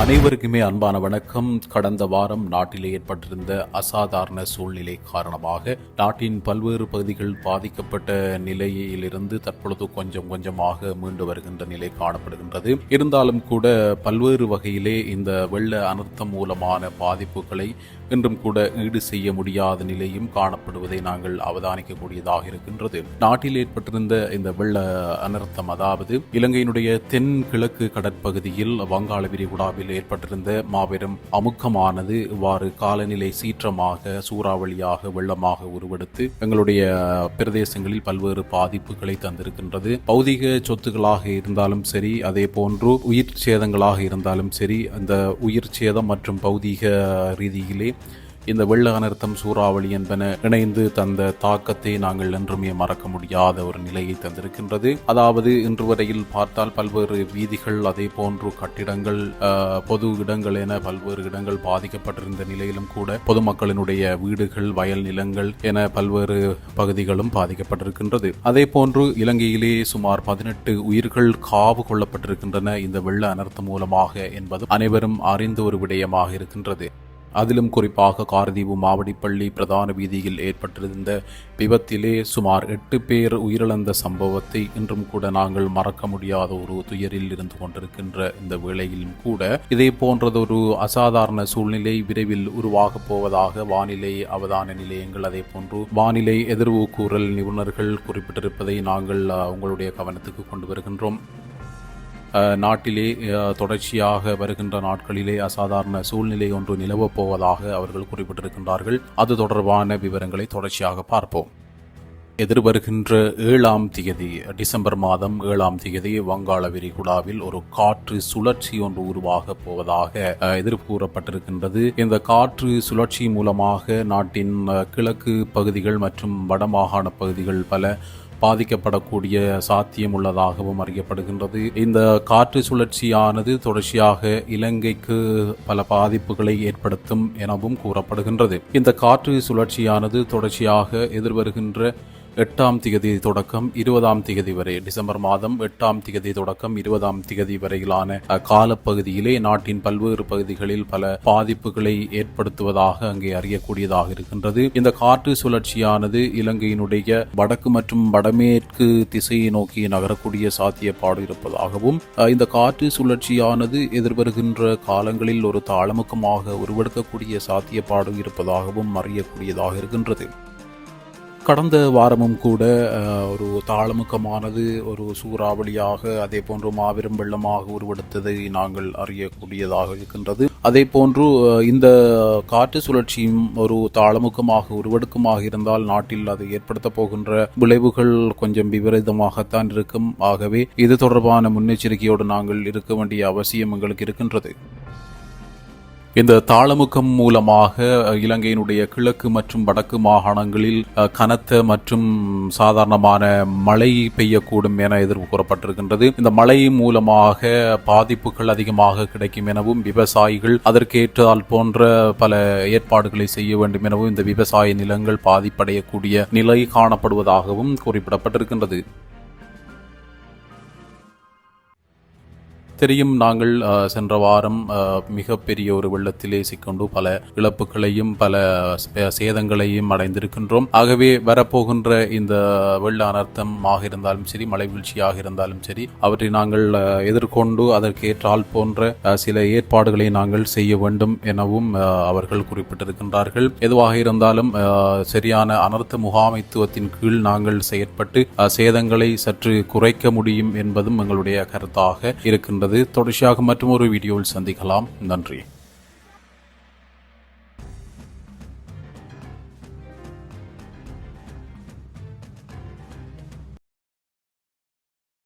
அனைவருக்குமே அன்பான வணக்கம். கடந்த வாரம் நாட்டில் ஏற்பட்டிருந்த அசாதாரண சூழ்நிலை காரணமாக நாட்டின் பல்வேறு பகுதிகள் பாதிக்கப்பட்ட நிலையிலிருந்து தற்பொழுது கொஞ்சம் கொஞ்சமாக மீண்டு வருகின்ற நிலை காணப்படுகின்றது. இருந்தாலும் கூட பல்வேறு வகையிலே இந்த வெள்ள அனர்த்தம் மூலமான பாதிப்புகளை இன்றும் கூட ஈடு செய்ய முடியாத நிலையும் காணப்படுவதை நாங்கள் அவதானிக்கக்கூடியதாக இருக்கின்றது. நாட்டில் ஏற்பட்டிருந்த இந்த வெள்ள அனர்த்தம் அதாவது இலங்கையினுடைய தென் கிழக்கு கடற்பகுதியில் வங்காள விரிகுடாவில் ஏற்பட்டிருந்த மாபெரும் அமுக்கமானது இவ்வாறு காலநிலை சீற்றமாக சூறாவளியாக வெள்ளமாக உருவெடுத்து எங்களுடைய பிரதேசங்களில் பல்வேறு பாதிப்புகளை தந்திருக்கின்றது. பௌதிக சொத்துக்களாக இருந்தாலும் சரி அதே போன்று உயிர் சேதங்களாக இருந்தாலும் சரி அந்த உயிர் சேதம் மற்றும் பௌதீக ரீதியிலே இந்த வெள்ள அனர்த்தம் சூறாவளி என்பன இணைந்து தந்த தாக்கத்தை நாங்கள் என்றுமே மறக்க முடியாத ஒரு நிலையை தந்திருக்கின்றது. அதாவது இன்று வரையில் பார்த்தால் பல்வேறு வீதிகள் அதே போன்று கட்டிடங்கள் பொது இடங்கள் என பல்வேறு இடங்கள் பாதிக்கப்பட்டிருந்த நிலையிலும் கூட பொதுமக்களினுடைய வீடுகள் வயல் நிலங்கள் என பல்வேறு பகுதிகளும் பாதிக்கப்பட்டிருக்கின்றது. அதே போன்று இலங்கையிலே சுமார் பதினெட்டு உயிர்கள் காவு கொள்ளப்பட்டிருக்கின்றன இந்த வெள்ள அனர்த்தம் மூலமாக என்பது அனைவரும் அறிந்த ஒரு விடயமாக இருக்கின்றது. அதிலும் குறிப்பாக காரதீவு மாவடிப்பள்ளி பிரதான வீதியில் ஏற்பட்டிருந்த விபத்திலே சுமார் எட்டு பேர் உயிரிழந்த சம்பவத்தை இன்றும் கூட நாங்கள் மறக்க முடியாத ஒரு துயரில் இருந்து கொண்டிருக்கின்ற இந்த வேளையிலும் கூட இதே போன்றதொரு அசாதாரண சூழ்நிலை விரைவில் உருவாகப் போவதாக வானிலை அவதான நிலையங்கள் அதே போன்று வானிலை எதிர்வு கூறல் நிபுணர்கள் குறிப்பிட்டிருப்பதை நாங்கள் உங்களுடைய கவனத்துக்கு கொண்டு வருகின்றோம். நாட்டிலே தொடர்ச்சியாக வருகின்ற நாட்களிலே அசாதாரண சூழ்நிலை ஒன்று நிலவப் போவதாக அவர்கள் குறிப்பிட்டிருக்கின்றார்கள். அது தொடர்பான விவரங்களை தொடர்ச்சியாக பார்ப்போம். எதிர்வருகின்ற ஏழாம் திகதி டிசம்பர் மாதம் ஏழாம் திகதி வங்காள விரிகுடாவில் ஒரு காற்று சுழற்சி ஒன்று உருவாகப் போவதாக எதிர்கூறப்பட்டிருக்கின்றது இந்த காற்று சுழற்சி மூலமாக நாட்டின் கிழக்கு பகுதிகள் மற்றும் வடமாகாண பகுதிகள் பல பாதிக்கப்படக்கூடிய சாத்தியம் உள்ளதாகவும் அறியப்படுகின்றது. இந்த காற்று சுழற்சியானது தொடர்ச்சியாக இலங்கைக்கு பல பாதிப்புகளை ஏற்படுத்தும் எனவும் கூறப்படுகின்றது. இந்த காற்று சுழற்சியானது தொடர்ச்சியாக எதிர்வருகின்ற எட்டாம் திகதி தொடக்கம் இருபதாம் திகதி வரை டிசம்பர் மாதம் எட்டாம் திகதி தொடக்கம் இருபதாம் திகதி வரையிலான அஹ், காலப்பகுதியிலே நாட்டின் பல்வேறு பகுதிகளில் பல பாதிப்புகளை ஏற்படுத்துவதாக அங்கே அறியக்கூடியதாக இருக்கின்றது. இந்த காற்று சுழற்சியானது இலங்கையினுடைய வடக்கு மற்றும் வடமேற்கு திசையை நோக்கி நகரக்கூடிய சாத்தியப்பாடு இருப்பதாகவும் இந்த காற்று சுழற்சியானது எதிர்வருகின்ற காலங்களில் ஒரு தாளமுக்கமாக உருவெடுக்கக்கூடிய சாத்தியப்பாடு இருப்பதாகவும் அறியக்கூடியதாக இருக்கின்றது. கடந்த வாரமும் கூட ஒரு தாளமுக்கமானது ஒரு சூறாவளியாக அதே போன்று மாபெரும் வெள்ளமாக உருவெடுத்ததை நாங்கள் அறியக்கூடியதாக இருக்கின்றது. அதே போன்று இந்த காற்று சுழற்சியும் ஒரு தாளமுக்கமாக உருவெடுக்குமாக இருந்தால் நாட்டில் அது ஏற்படுத்த போகின்ற விளைவுகள் கொஞ்சம் விபரீதமாகத்தான் இருக்கும். ஆகவே இது தொடர்பான முன்னெச்சரிக்கையோடு நாங்கள் இருக்க வேண்டிய அவசியம் எங்களுக்கு இருக்கின்றது. இந்த தாளமுகம் மூலமாக இலங்கையினுடைய கிழக்கு மற்றும் வடக்கு மாகாணங்களில் கனத்த மற்றும் சாதாரணமான மழை பெய்யக்கூடும் என எதிர்ப்பு கூறப்பட்டிருக்கின்றது. இந்த மழை மூலமாக பாதிப்புகள் அதிகமாக கிடைக்கும் எனவும் விவசாயிகள் அதற்கேற்றால் போன்ற பல ஏற்பாடுகளை செய்ய வேண்டும் எனவும் இந்த விவசாய நிலங்கள் பாதிப்படையக்கூடிய நிலை காணப்படுவதாகவும் குறிப்பிடப்பட்டிருக்கின்றது. தெரியும். நாங்கள் சென்ற வாரம் மிகப்பெரிய ஒரு வெள்ளத்திலே சிக்கொண்டு பல இழப்புகளையும் பல சேதங்களையும் அடைந்திருக்கின்றோம். ஆகவே வரப்போகின்ற இந்த வெள்ள அனர்த்தம் இருந்தாலும் சரி மழை வீழ்ச்சியாக இருந்தாலும் சரி அவற்றை நாங்கள் எதிர்கொண்டு அதற்கேற்றால் போன்ற சில ஏற்பாடுகளை நாங்கள் செய்ய வேண்டும் எனவும் அவர்கள் குறிப்பிட்டிருக்கின்றார்கள். எதுவாக இருந்தாலும் சரியான அனர்த்த முகாமைத்துவத்தின் கீழ் நாங்கள் செயற்பட்டு சேதங்களை சற்று குறைக்க முடியும் என்பதும் எங்களுடைய கருத்தாக இருக்கின்றது. தொடர்ச்சியாக மற்றும் ஒரு வீடியோவில் சந்திக்கலாம். நன்றி.